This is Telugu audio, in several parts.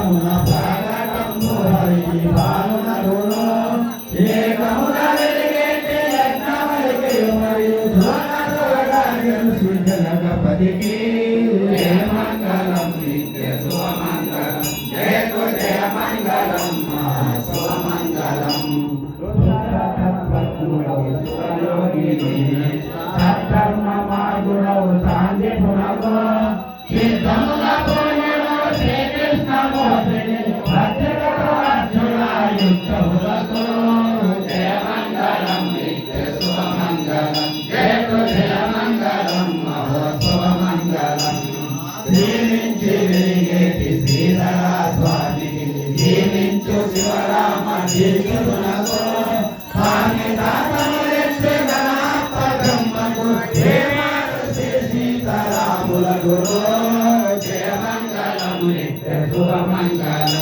ఏకమున ప్రాగటము హరి బాలునరును ఏకమున వెలిగేటి యజ్ఞమలికయు మరియు ధ్రువన ధ్రువగార్యను సృజనగపతికి జయ మంగళం నిత్య శుభమంగళం జయ జయ మంగళం శుభమంగళం సత్తర్మమాగుణవు గురు జయ మంగళం నిత్య శుభ మంగళం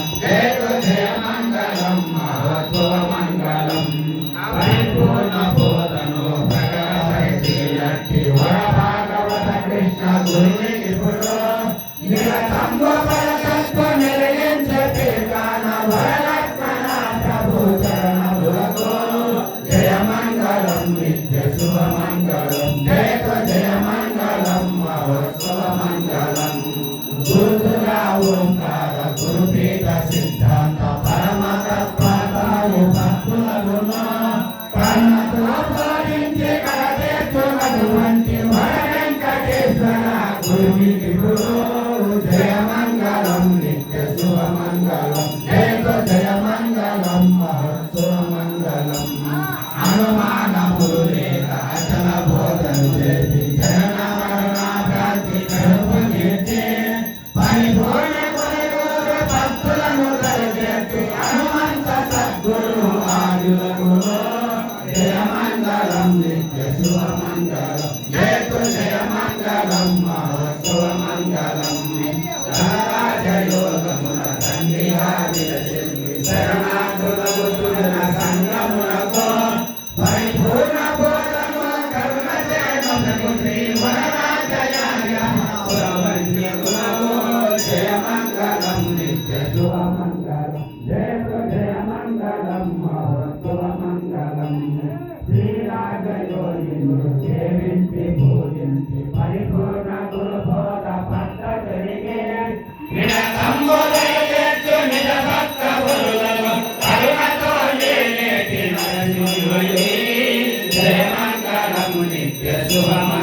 전에 내보라 내가 담과 మంగళమ్మ శుభ మంగళం రాజయోగమున తండ్రిగా విలసింది శరణార్థులకు తులన సంగమునకు పరిపూర్ణ బోధము కరుణ చేయమకు శ్రీ వరరాజయాయ ప్రపంచమునకు జయ మంగళం నిత్య శుభ మంగళం జయ జయ మంగళం శుభ మంగళం శ్రీరాజయోగి జయ శుభమ.